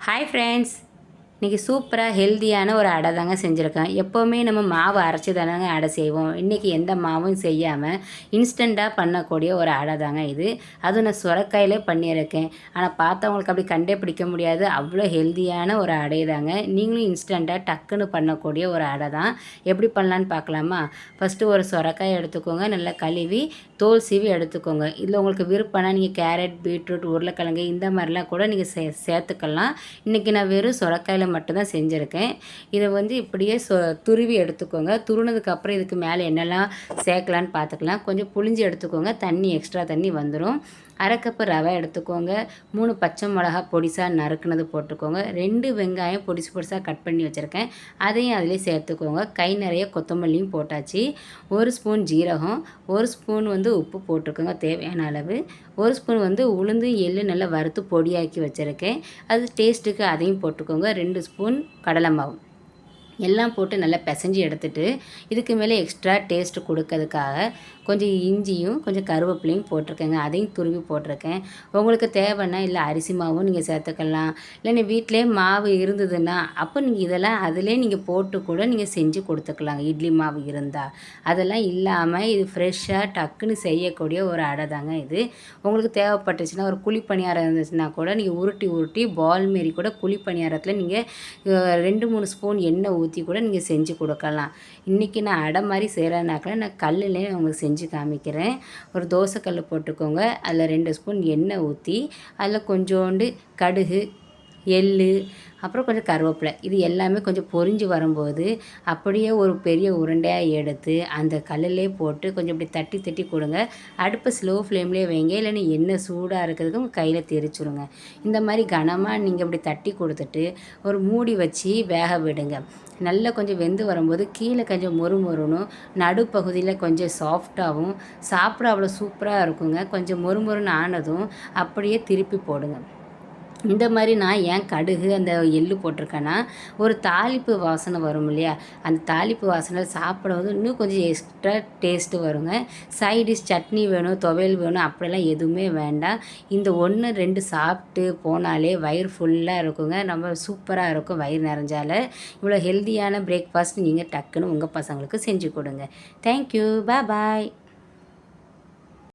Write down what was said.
Hi friends இன்றைக்கி சூப்பராக ஹெல்த்தியான ஒரு அடை தாங்க செஞ்சுருக்கேன். எப்போவுமே நம்ம மாவு அரைச்சி தானேங்க அடை செய்வோம். இன்றைக்கி எந்த மாவும் செய்யாமல் இன்ஸ்டண்ட்டாக பண்ணக்கூடிய ஒரு அடை தாங்க இது. அதுவும் நான் சுரக்காயிலே பண்ணியிருக்கேன். ஆனால் பார்த்தவங்களுக்கு அப்படி கண்டே பிடிக்க முடியாது. அவ்வளோ ஹெல்த்தியான ஒரு அடை தாங்க. நீங்களும் இன்ஸ்டண்ட்டாக டக்குன்னு பண்ணக்கூடிய ஒரு அடை தான். எப்படி பண்ணலான்னு பார்க்கலாமா? ஃபஸ்ட்டு ஒரு சுரக்காய் எடுத்துக்கோங்க. நல்லா கழுவி தோல் சீவி எடுத்துக்கோங்க. இதில் உங்களுக்கு விருப்பம்னா நீங்கள் கேரட் பீட்ரூட் உருளைக்கிழங்கு இந்த மாதிரிலாம் கூட நீங்கள் சே சேர்த்துக்கலாம். இன்றைக்கி நான் வெறும் சுரக்காயில் மட்டும்தான் செஞ்சுருக்கேன். இதை வந்து இப்படியே சொ துருவி எடுத்துக்கோங்க. துருனதுக்கப்புறம் இதுக்கு மேலே என்னெல்லாம் சேர்க்கலான்னு பார்த்துக்கலாம். கொஞ்சம் புளிஞ்சு எடுத்துக்கோங்க. தண்ணி எக்ஸ்ட்ரா தண்ணி வந்துடும் அரை கப்பு ரவை எடுத்துக்கோங்க. மூணு பச்சை மிளகா பொடிசாக நறுக்குனது போட்டுக்கோங்க. ரெண்டு வெங்காயம் பொடிசு பொடிசாக கட் பண்ணி வச்சுருக்கேன். அதையும் அதிலே சேர்த்துக்கோங்க. கை நிறைய கொத்தமல்லியும் போட்டாச்சு. ஒரு ஸ்பூன் ஜீரகம். ஒரு ஸ்பூன் வந்து உப்பு போட்டுக்கோங்க தேவையான அளவு. ஒரு ஸ்பூன் வந்து உளுந்து எள்ளு நல்லா வறுத்து பொடியாக்கி வச்சுருக்கேன். அது டேஸ்ட்டுக்கு அதையும் போட்டுக்கோங்க. ரெண்டு ஸ்பூன் கடலை மாவு எல்லாம் போட்டு நல்லா பிசைஞ்சு எடுத்துட்டு இதுக்கு மேலே எக்ஸ்ட்ரா டேஸ்ட் கொடுக்கறதுக்காக கொஞ்சம் இஞ்சியும் கொஞ்சம் கருவேப்பிலையும் போட்டிருக்கேங்க. அதையும் துருவி போட்டிருக்கேன். உங்களுக்கு தேவைன்னா இல்லை அரிசி மாவும் நீங்கள் சேர்த்துக்கலாம். இல்லை நீ வீட்டிலே மாவு இருந்ததுன்னா அப்போ நீங்கள் இதெல்லாம் அதிலே நீங்கள் போட்டு கூட நீங்கள் செஞ்சு கொடுத்துக்கலாங்க. இட்லி மாவு இருந்தால் அதெல்லாம் இல்லாமல் இது ஃப்ரெஷ்ஷாக டக்குன்னு செய்யக்கூடிய ஒரு அடை தாங்க இது. உங்களுக்கு தேவைப்பட்டுச்சுன்னா ஒரு குழி பணியாரம் இருந்துச்சுன்னா கூட நீங்கள் உருட்டி உருட்டி பால் மாரி கூட குழி பணியாரத்தில் நீங்கள் ரெண்டு மூணு ஸ்பூன் எண்ணெய் ஊற்றி கூட நீங்கள் செஞ்சு கொடுக்கலாம். இன்றைக்கி நான் அடை மாதிரி செய்கிறேனாக்கா நான் கல்லுலேயே உங்களுக்கு செஞ்சு காமிக்கிறேன். ஒரு தோசைக்கல் போட்டுக்கோங்க. அதில் ரெண்டு ஸ்பூன் எண்ணெய் ஊற்றி அதில் கொஞ்சோண்டு கடுகு எள் அப்புறம் கொஞ்சம் கருவேப்பிலை. இது எல்லாமே கொஞ்சம் பொரிஞ்சு வரும்போது அப்படியே ஒரு பெரிய உருண்டையாக எடுத்து அந்த கல்லிலே போட்டு கொஞ்சம் இப்படி தட்டி தட்டி கொடுங்க. அடுப்பை ஸ்லோ ஃப்ளேம்லேயே வைங்க. இல்லைன்னா எண்ணெய் சூடாக இருக்கிறதுக்கு உங்கள் கையில் தெரிச்சுடுங்க இந்த மாதிரி கனமாக நீங்கள் இப்படி தட்டி கொடுத்துட்டு ஒரு மூடி வச்சு வேக விடுங்க. நல்லா கொஞ்சம் வெந்து வரும்போது கீழே கொஞ்சம் மொறு மொறுனும் நடுப்பகுதியில் கொஞ்சம் சாஃப்டாகவும் சாப்பிட அவ்வளோ சூப்பராக இருக்குங்க. கொஞ்சம் மொறு மொறுன்னு ஆனதும் அப்படியே திருப்பி போடுங்க. இந்த மாதிரி நான் ஏன் கடுகு அந்த எள்ளு போட்டிருக்கேன்னா ஒரு தாளிப்பு வாசனை வரும் இல்லையா? அந்த தாளிப்பு வாசனை சாப்பிடும்போது இன்னும் கொஞ்சம் எக்ஸ்ட்ரா டேஸ்ட்டு வருங்க. சைடிஷ் சட்னி வேணும் துவையல் வேணும் அப்படிலாம் எதுவுமே வேண்டாம். இந்த ஒன்று ரெண்டு சாப்பிட்டு போனாலே வயிறு ஃபுல்லாக இருக்குங்க. நம்ம சூப்பராக இருக்கும் வயிறு நிறைஞ்சால. இவ்வளோ ஹெல்த்தியான பிரேக்ஃபாஸ்ட் நீங்கள் டக்குன்னு உங்கள் பசங்களுக்கு செஞ்சு கொடுங்க. Thank you bye